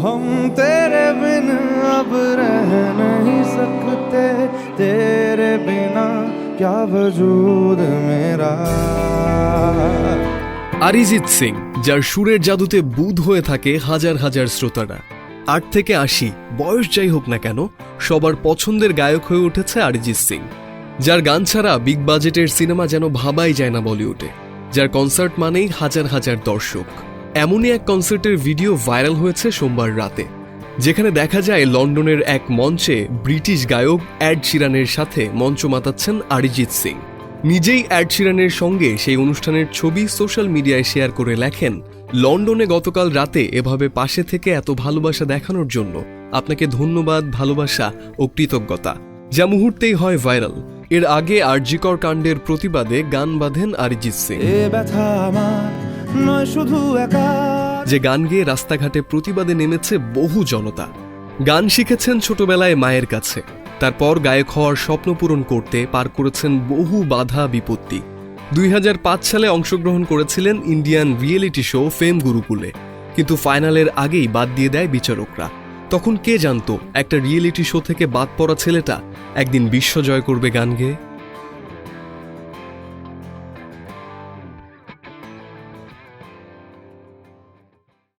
हम तेरे बिन अब रह नहीं सकते तेरे बिना क्या वजूद मेरा অরিজিৎ সিং যার সুরের জাদুতে বুধ হয়ে থাকে হাজার হাজার শ্রোতারা আট থেকে আশি বয়স যাই হোক না কেন সবার পছন্দের গায়ক হয়ে উঠেছে অরিজিৎ সিং যার গান ছাড়া বিগ বাজেটের সিনেমা যেন ভাবাই যায় না বলিউডে যার কনসার্ট মানেই হাজার হাজার দর্শক এমনই এক কনসার্টের ভিডিও ভাইরাল হয়েছে সোমবার রাতে, যেখানে দেখা যায় লন্ডনের এক মঞ্চে ব্রিটিশ গায়ক অ্যাড শিরানের সাথে মঞ্চ মাতাচ্ছেন অরিজিৎ সিং। নিজেই অ্যাড শিরানের সঙ্গে সেই অনুষ্ঠানের ছবি সোশ্যাল মিডিয়ায় শেয়ার করে লেখেন, লন্ডনে গতকাল রাতে এভাবে পাশে থেকে এত ভালোবাসা দেখানোর জন্য আপনাকে ধন্যবাদ, ভালোবাসা ও কৃতজ্ঞতা, যা মুহূর্তেই হয় ভাইরাল। এর আগে আরজিকর কাণ্ডের প্রতিবাদে গান বাঁধেন অরিজিৎ সিং। নয়, শুধু একা। যে গান গেয়ে রাস্তাঘাটে প্রতিবাদে নেমেছে বহু জনতা। গান শিখেছেন ছোটবেলায় মায়ের কাছে। তারপর গায়ক হওয়ার স্বপ্ন পূরণ করতে পার করেছেন বহু বাধা বিপত্তি। দুই হাজার পাঁচ সালে অংশগ্রহণ করেছিলেন ইন্ডিয়ান রিয়েলিটি শো ফেম গুরুকুলে। কিন্তু ফাইনালের আগেই বাদ দিয়ে দেয় বিচারকরা। তখন কে জানতো একটা রিয়েলিটি শো থেকে বাদ পড়া ছেলেটা একদিন বিশ্ব জয় করবে গান গেয়ে?